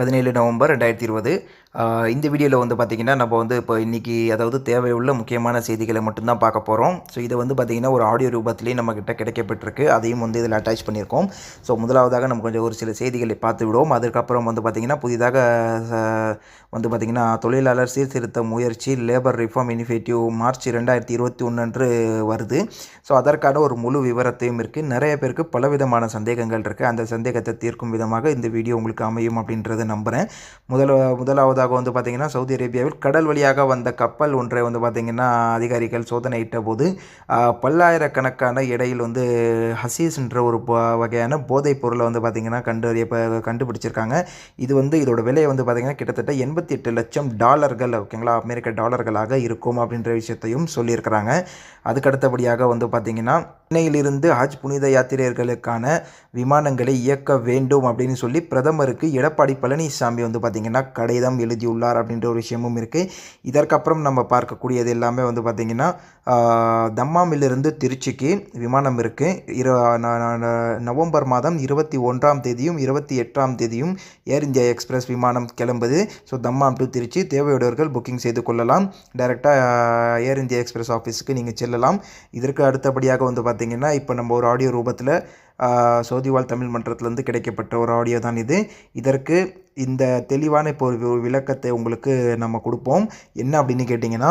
பதினேழு நவம்பர் ரெண்டாயிரத்தி இருபது. இந்த வீடியோவில் வந்து பார்த்திங்கன்னா நம்ம வந்து இப்போ இன்றைக்கி அதாவது தேவையுள்ள முக்கியமான செய்திகளை மட்டும்தான் பார்க்க போகிறோம் ஸோ இதை வந்து பார்த்திங்கன்னா ஒரு ஆடியோ ரூபத்திலேயே நம்மக்கிட்ட கிடைக்கப்பட்டிருக்கு. அதையும் வந்து இதில் அட்டாச் பண்ணியிருக்கோம். ஸோ முதலாவதாக நம்ம கொஞ்சம் ஒரு சில செய்திகளை பார்த்து விடுவோம். அதுக்கப்புறம் வந்து பார்த்திங்கன்னா புதிதாக வந்து பார்த்திங்கன்னா தொழிலாளர் சீர்திருத்த முயற்சி லேபர் ரிஃபார்ம் இனிஷியேட்டிவ் மார்ச் ரெண்டாயிரத்தி இருபத்தி ஒன்று வருது. ஸோ அதற்கான ஒரு முழு விவரத்தையும் இருக்குது நிறைய பேருக்கு பலவிதமான சந்தேகங்கள் இருக்குது அந்த சந்தேகத்தை தீர்க்கும் விதமாக இந்த வீடியோ உங்களுக்கு அமையும் அப்படின்றது நம்புகிறேன் முதல முதலாவதாக வந்து பார்த்திங்கன்னா சவுதி அரேபியாவில் கடல் வழியாக வந்த கப்பல் ஒன்றை வந்து பார்த்திங்கன்னா அதிகாரிகள் சோதனையிட்ட போது பல்லாயிரக்கணக்கான இடையில் வந்து ஹசீஸ்ன்ற ஒரு வகையான போதைப் பொருளை வந்து பார்த்திங்கன்னா கண்டறிய கண்டுபிடிச்சிருக்காங்க. இது வந்து இதோட விலையை வந்து பார்த்திங்கன்னா கிட்டத்தட்ட எண்பத்தி எட்டு லட்சம் டாலர்கள் ஓகேங்களா அமெரிக்க டாலர்களாக இருக்கும் அப்படின்ற விஷயத்தையும் சொல்லியிருக்கிறாங்க. அதுக்கடுத்தபடியாக வந்து பார்த்திங்கன்னா சென்னையிலிருந்து ஹஜ் புனித யாத்திரையர்களுக்கான விமானங்களை இயக்க வேண்டும் அப்படின்னு சொல்லி பிரதமருக்கு எடப்பாடி பழனிசாமி வந்து பார்த்திங்கன்னா கடிதம் எழுதியுள்ளார் அப்படின்ற ஒரு விஷயமும் இருக்குது இதற்கப்புறம் நம்ம பார்க்கக்கூடியது எல்லாமே வந்து பார்த்திங்கன்னா தம்மாமிலிருந்து திருச்சிக்கு விமானம் இருக்குது இரு நவம்பர் மாதம் இருபத்தி ஒன்றாம் தேதியும் இருபத்தி எட்டாம் தேதியும் ஏர் இந்தியா எக்ஸ்பிரஸ் விமானம் கிளம்புது. ஸோ தம்மாம் டு திருச்சி தேவையுடையவர்கள் புக்கிங் செய்து கொள்ளலாம். டைரெக்டாக ஏர் இந்தியா எக்ஸ்பிரஸ் ஆஃபீஸுக்கு நீங்கள் செல்லலாம். இதற்கு அடுத்தபடியாக வந்து பார்த்திங்கன்னா இப்போ நம்ம ஒரு ஆடியோ ரூபத்தில் சோதிவால் தமிழ் மன்றத்திலேருந்து கிடைக்கப்பட்ட ஒரு ஆடியோ தான் இது. இதற்கு இந்த தெளிவான இப்போ ஒரு விளக்கத்தை உங்களுக்கு நம்ம கொடுப்போம். என்ன அப்படின்னு கேட்டிங்கன்னா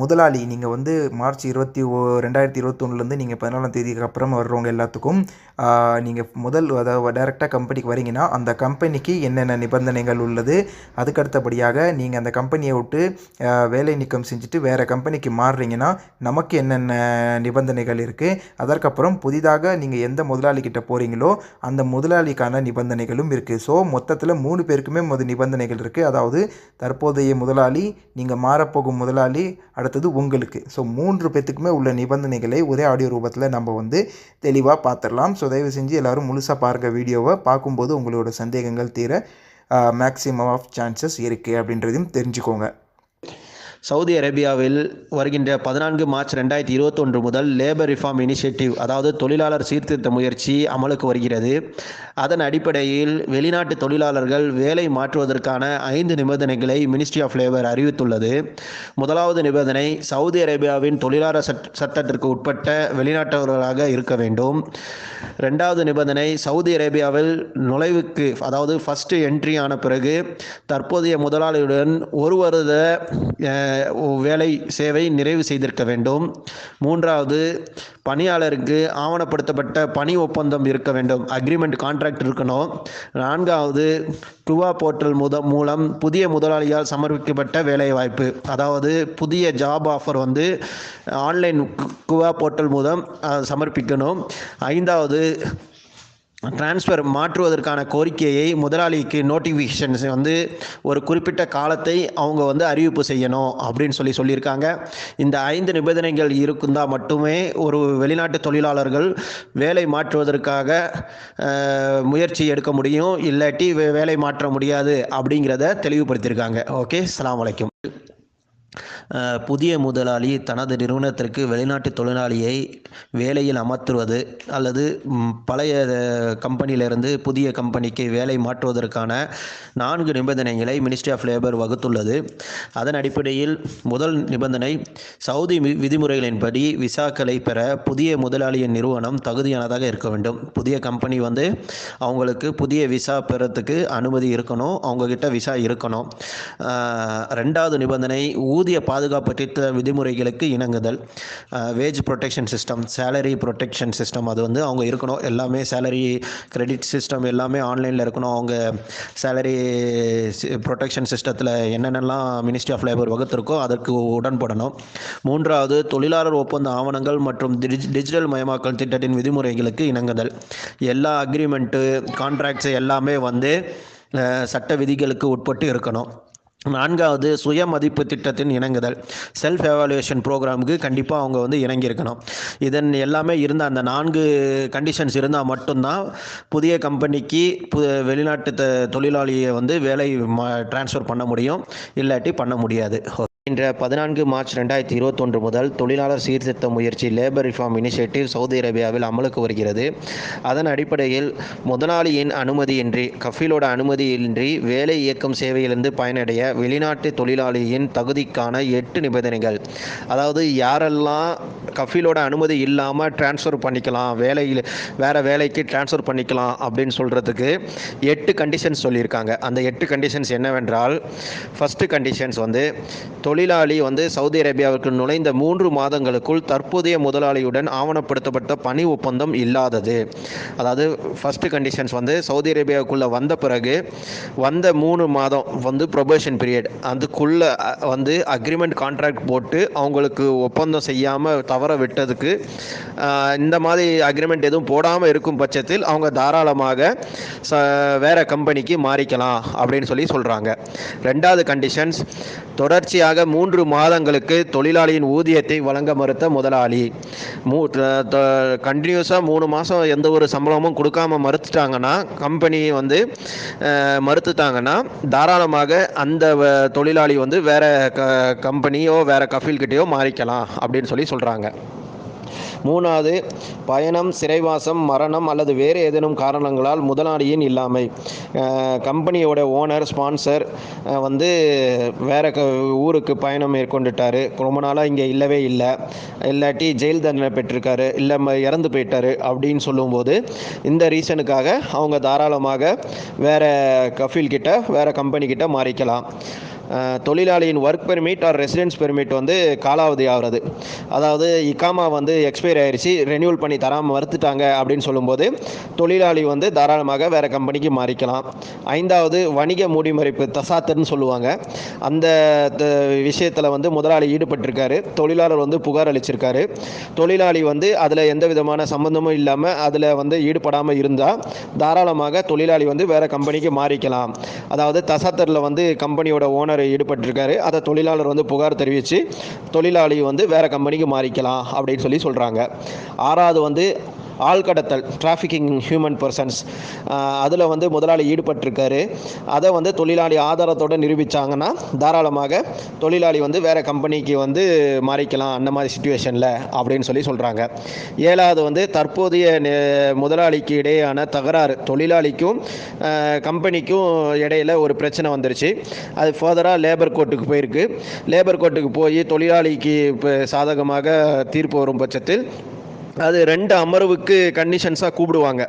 முதலாளி நீங்கள் வந்து மார்ச் இருபத்தி ஓ ரெண்டாயிரத்தி இருபத்தொன்னுலேருந்து நீங்கள் பதினாலாம் தேதிக்கு அப்புறம் வர்றவங்க எல்லாத்துக்கும் நீங்கள் முதல் அதாவது டைரெக்டாக கம்பெனிக்கு வரீங்கன்னா அந்த கம்பெனிக்கு என்னென்ன நிபந்தனைகள் உள்ளது? அதுக்கடுத்தபடியாக நீங்கள் அந்த கம்பெனியை விட்டு வேலை நீக்கம் செஞ்சுட்டு வேறு கம்பெனிக்கு மாறுறீங்கன்னா நமக்கு என்னென்ன நிபந்தனைகள் இருக்குது அதற்கப்புறம் புதிதாக நீங்கள் எந்த முதலாளிகிட்ட போகிறீங்களோ அந்த முதலாளிக்கான நிபந்தனைகளும் இருக்குது ஸோ மொத்தத்தில் மூணு பேருக்குமே முத நிபந்தனைகள் இருக்குது அதாவது தற்போதைய முதலாளி நீங்கள் மாறப்போகும் முதலாளி அடுத்தது உங்களுக்கு. ஸோ மூன்று பேத்துக்குமே உள்ள நிபந்தனைகளை ஒரே ஆடியோ ரூபத்தில் நம்ம வந்து தெளிவாக பார்த்துடலாம் ஸோ தயவு செஞ்சு எல்லோரும் முழுசாக பாருங்கள் வீடியோவை. பார்க்கும்போது உங்களோட சந்தேகங்கள் தீர மேக்ஸிமம் ஆஃப் சான்சஸ் இருக்குது அப்படின்றதையும் தெரிஞ்சுக்கோங்க. சவுதி அரேபியாவில் வருகின்ற பதினான்கு மார்ச் ரெண்டாயிரத்தி இருபத்தொன்று முதல் லேபர் ரிஃபார்ம் இனிஷியேட்டிவ் அதாவது தொழிலாளர் சீர்திருத்த முயற்சி அமலுக்கு வருகிறது. அதன் அடிப்படையில் வெளிநாட்டு தொழிலாளர்கள் வேலை மாற்றுவதற்கான ஐந்து நிபந்தனைகளை மினிஸ்ட்ரி ஆஃப் லேபர் அறிவித்துள்ளது. முதலாவது நிபந்தனை சவுதி அரேபியாவின் தொழிலாளர் சட் சட்டத்திற்கு உட்பட்ட வெளிநாட்டவர்களாக இருக்க வேண்டும். ரெண்டாவது நிபந்தனை சவுதி அரேபியாவில் நுழைவுக்கு அதாவது ஃபர்ஸ்ட் என்ட்ரி ஆன பிறகு தற்போதைய முதலாளியுடன் ஒரு வருட வேலை சேவை நிறைவு செய்திருக்க வேண்டும். மூன்றாவது பணியாளருக்கு ஆவணப்படுத்தப்பட்ட பணி ஒப்பந்தம் இருக்க வேண்டும். அக்ரிமெண்ட் கான்ட்ராக்ட் இருக்கணும். நான்காவது குவா போர்ட்டல் முத மூலம் புதிய முதலாளியால் சமர்ப்பிக்கப்பட்ட வேலைவாய்ப்பு. அதாவது புதிய ஜாப் ஆஃபர் வந்து ஆன்லைன் குவா போர்ட்டல் மூலம் சமர்ப்பிக்கணும். ஐந்தாவது டிரான்ஸ்ஃபர் மாற்றுவதற்கான கோரிக்கையை முதலாளிக்கு நோட்டிஃபிகேஷன்ஸ் வந்து ஒரு குறிப்பிட்ட காலத்தை அவங்க வந்து அறிவிப்பு செய்யணும் அப்படின்னு சொல்லி சொல்லியிருக்காங்க. இந்த ஐந்து நிபந்தனைகள் இருந்தால் மட்டுமே ஒரு வெளிநாட்டு தொழிலாளர்கள் வேலை மாற்றுவதற்காக முயற்சி எடுக்க முடியும். இல்லாட்டி வே- வேலை மாற்ற முடியாது அப்படிங்கிறத தெளிவுபடுத்தியிருக்காங்க. ஓகே அஸ்ஸலாமு அலைக்கும். புதிய முதலாளி தனது நிறுவனத்திற்கு வெளிநாட்டு தொழிலாளியை வேலையில் அமர்த்துவது அல்லது பழைய கம்பெனியிலிருந்து புதிய கம்பெனிக்கு வேலை மாற்றுவதற்கான நான்கு நிபந்தனைகளை மினிஸ்ட்ரி ஆஃப் லேபர் வகுத்துள்ளது. அதன் அடிப்படையில் முதல் நிபந்தனை சவுதி விதிமுறைகளின்படி விசாக்களை பெற புதிய முதலாளியின் நிறுவனம் தகுதியானதாக இருக்க வேண்டும். புதிய கம்பெனி வந்து அவங்களுக்கு புதிய விசா பெறத்துக்கு அனுமதி இருக்கணும். அவங்கக்கிட்ட விசா இருக்கணும். ரெண்டாவது நிபந்தனை ஊதிய பாதுகாப்பு திட்ட விதிமுறைகளுக்கு இணங்குதல் wage protection system salary protection system அது வந்து அவங்க இருக்கணும். எல்லாமே சேலரி கிரெடிட் சிஸ்டம் எல்லாமே ஆன்லைனில் இருக்கணும். அவங்க சேலரி ப்ரொடெக்ஷன் சிஸ்டத்தில் என்னென்னலாம் மினிஸ்ட்ரி ஆஃப் லேபர் வகுத்திருக்கோ அதற்கு உடன்படணும். மூன்றாவது தொழிலாளர் ஒப்பந்த ஆவணங்கள் மற்றும் டிஜி- டிஜிட்டல் மயமாக்கல் திட்டத்தின் விதிமுறைகளுக்கு இணங்குதல். எல்லா அக்ரிமெண்ட்டு கான்ட்ராக்ட்ஸ் எல்லாமே வந்து சட்ட விதிகளுக்கு உட்பட்டு இருக்கணும். நான்காவது சுய மதிப்பு திட்டத்தின் இணங்குதல். செல்ஃப் எவாலுவேஷன் ப்ரோக்ராமுக்கு கண்டிப்பாக அவங்க வந்து இணங்கியிருக்கணும். இதன் எல்லாமே இருந்த அந்த நான்கு கண்டிஷன்ஸ் இருந்தால் மட்டும்தான் புதிய கம்பெனிக்கு பு வெளிநாட்டு தொழிலாளியை வந்து வேலை ட்ரான்ஸ்ஃபர் பண்ண முடியும். இல்லாட்டி பண்ண முடியாது. இன்ற பதினான்கு மார்ச் ரெண்டாயிரத்தி இருபத்தொன்று முதல் தொழிலாளர் சீர்திருத்த முயற்சி லேபர் ரிஃபார்ம் இனிஷியேட்டிவ் சவுதி அரேபியாவில் அமலுக்கு வருகிறது. அதன் அடிப்படையில் முதலாளியின் அனுமதியின்றி கஃபீலோட அனுமதியின்றி வேலை இயக்கம் சேவையிலிருந்து பயனடைய வெளிநாட்டு தொழிலாளியின் தகுதிக்கான எட்டு நிபந்தனைகள். அதாவது யாரெல்லாம் கஃபீலோட அனுமதி இல்லாமல் ட்ரான்ஸ்ஃபர் பண்ணிக்கலாம் வேலையில் வேறு வேலைக்கு ட்ரான்ஸ்ஃபர் பண்ணிக்கலாம் அப்படின்னு சொல்கிறதுக்கு எட்டு கண்டிஷன்ஸ் சொல்லியிருக்காங்க. அந்த எட்டு கண்டிஷன்ஸ் என்னவென்றால் ஃபஸ்ட்டு கண்டிஷன்ஸ் வந்து தொழிலாளி வந்து சவுதி அரேபியாவிற்கு நுழைந்த மூன்று மாதங்களுக்குள் தற்போதைய முதலாளியுடன் ஆவணப்படுத்தப்பட்ட பணி ஒப்பந்தம் இல்லாதது. அதாவது ஃபஸ்ட்டு கண்டிஷன்ஸ் வந்து சவுதி அரேபியாவுக்குள்ளே வந்த பிறகு வந்த மூணு மாதம் வந்து ப்ரொபேஷன் பீரியட் அதுக்குள்ளே வந்து அக்ரிமெண்ட் கான்ட்ராக்ட் போட்டு அவங்களுக்கு ஒப்பந்தம் செய்யாமல் தவற விட்டதுக்கு இந்த மாதிரி அக்ரிமெண்ட் எதுவும் போடாமல் இருக்கும் பட்சத்தில் அவங்க தாராளமாக ச வேறு கம்பெனிக்கு மாறிக்கலாம் அப்படின்னு சொல்லி சொல்கிறாங்க ரெண்டாவது கண்டிஷன்ஸ் தொடர்ச்சியாக மூன்று மாதங்களுக்கு தொழிலாளியின் ஊதியத்தை வழங்க மறுத்த முதலாளி. மூ கண்டினியூஸாக மூணு மாதம் எந்த ஒரு சம்பளமும் கொடுக்காம மறுத்துட்டாங்கன்னா கம்பெனி வந்து மறுத்துட்டாங்கன்னா தாராளமாக அந்த வ- தொழிலாளி வந்து வேறு க கம்பெனியோ வேறு கஃபீல்கிட்டேயோ மாறிக்கலாம் அப்படின்னு சொல்லி சொல்கிறாங்க மூணாவது பயணம் சிறைவாசம் மரணம் அல்லது வேறு ஏதேனும் காரணங்களால் முதலாளியின் இல்லாமை. கம்பெனியோட ஓனர் ஸ்பான்சர் வந்து வேற க ஊருக்கு பயணம் மேற்கொண்டுட்டார். ரொம்ப நாளாக இங்கே இல்லவே இல்லை. இல்லாட்டி ஜெயில் தண்டனை பெற்றிருக்காரு. இல்லை இறந்து போயிட்டாரு அப்படின்னு சொல்லும்போது இந்த ரீசனுக்காக அவங்க தாராளமாக வேற கஃபீல் கிட்ட வேற கம்பெனி கிட்ட மாறிக்கலாம். தொழிலாளியின் work permit or residence permit வந்து காலாவதி ஆகிறது. அதாவது இக்காமா வந்து எக்ஸ்பைர் ஆயிடுச்சு ரெனியூவல் பண்ணி தராமல் மறுத்துட்டாங்க அப்படின்னு சொல்லும்போது தொழிலாளி வந்து தாராளமாக வேறு கம்பெனிக்கு மாறிக்கலாம். ஐந்தாவது வணிக மூடிமறைப்பு தசாத்தர்னு சொல்லுவாங்க. அந்த விஷயத்தில் வந்து முதலாளி ஈடுபட்டிருக்காரு. தொழிலாளர் வந்து புகார் அளிச்சிருக்காரு. தொழிலாளி வந்து அதில் எந்த விதமான சம்பந்தமும் இல்லாமல் அதில் வந்து ஈடுபடாமல் இருந்தால் தாராளமாக தொழிலாளி வந்து வேறு கம்பெனிக்கு மாறிக்கலாம். அதாவது தசாத்தரில் வந்து கம்பெனியோட ஓனர் ஈடுபட்டிருக்காரு. அதை தொழிலாளர் வந்து புகார் தெரிவித்து தொழிலாளி வந்து வேறு கம்பெனிக்கு மாறிக்கலாம் அப்படின்னு சொல்லி சொல்கிறாங்க ஆறாவது வந்து ஆள்கடத்தல் டிராஃபிக்கிங் ஹியூமன் பர்சன்ஸ் அதில் வந்து முதலாளி ஈடுபட்டிருக்காரு. அதை வந்து தொழிலாளி ஆதாரத்தோடு நிரூபித்தாங்கன்னா தாராளமாக தொழிலாளி வந்து வேறு கம்பெனிக்கு வந்து மாறிக்கலாம் அந்த மாதிரி சுச்சுவேஷனில் அப்படின்னு சொல்லி சொல்கிறாங்க ஏழாவது வந்து தற்போதைய நெ- முதலாளிக்கு இடையேயான தகராறு. தொழிலாளிக்கும் கம்பெனிக்கும் இடையில ஒரு பிரச்சனை வந்துருச்சு. அது ஃபர்தராக லேபர் கோர்ட்டுக்கு போயிருக்கு. லேபர் கோர்ட்டுக்கு போய் தொழிலாளிக்கு இப்போ சாதகமாக தீர்ப்பு வரும் பட்சத்தில் அது ரெண்டு அமர்வுக்கு கண்டிஷன்ஸாக கூப்பிடுவாங்க.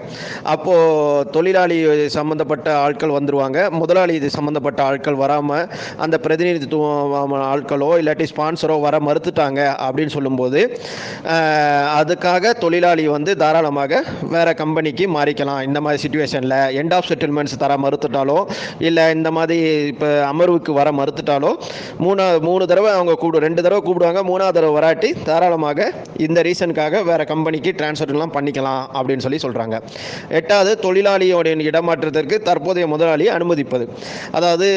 அப்போது தொழிலாளி சம்மந்தப்பட்ட ஆட்கள் வந்துடுவாங்க முதலாளி இது சம்மந்தப்பட்ட ஆட்கள் வராமல் அந்த பிரதிநிதித்துவம் ஆட்களோ இல்லாட்டி ஸ்பான்சரோ வர மறுத்துட்டாங்க அப்படின்னு சொல்லும்போது அதுக்காக தொழிலாளி வந்து தாராளமாக வேறு கம்பெனிக்கு மாறிக்கலாம். இந்த மாதிரி சுச்சுவேஷனில் எண்ட் ஆஃப் செட்டில்மெண்ட்ஸ் தர மறுத்துட்டாலோ இல்லை இந்த மாதிரி இப்போ அமர்வுக்கு வர மறுத்துட்டாலோ மூணா மூணு தடவை அவங்க கூப்பிடு ரெண்டு தடவை கூப்பிடுவாங்க. மூணாவது தடவை வராட்டி தாராளமாக இந்த ரீசனுக்காக வேறு கம்பெனி கம்பெனிக்கு டிரான்ஸ்ஃபர்லாம் பண்ணிக்கலாம் அப்படின்னு சொல்லி சொல்கிறாங்க எட்டாவது தொழிலாளியோடைய இடமாற்றத்திற்கு தற்போதைய முதலாளி அனுமதிப்பது. அதாவது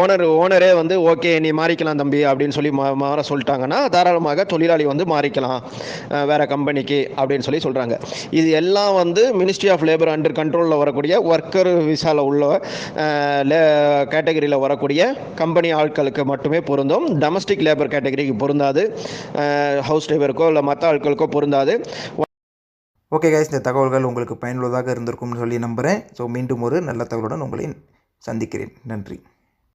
ஓனர் ஓனரே வந்து ஓகே நீ மாறிக்கலாம் தம்பி அப்படின்னு சொல்லி மா மாற சொல்லிட்டாங்கன்னா தாராளமாக தொழிலாளி வந்து மாறிக்கலாம். வேறு வேற கம்பெனிக்கு அப்படின்னு சொல்லி சொல்கிறாங்க இது எல்லாம் வந்து மினிஸ்ட்ரி ஆஃப் லேபர் அண்டர் கண்ட்ரோலில் வரக்கூடிய ஒர்க்கர் விசாவில் உள்ள கேட்டகரியில் வரக்கூடிய கம்பெனி ஆட்களுக்கு மட்டுமே பொருந்தும். டொமஸ்டிக் லேபர் கேட்டகரிக்கு பொருந்தாது. ஹவுஸ் லேபருக்கோ இல்லை மற்ற ஆட்களுக்கோ பொருந்தாது. ஓகே கைஸ் இந்த தகவல்கள் உங்களுக்கு பயனுள்ளதாக இருந்திருக்கும்னு சொல்லி நம்புகிறேன் ஸோ மீண்டும் ஒரு நல்ல தகவலுடன் உங்களை சந்திக்கிறேன். நன்றி.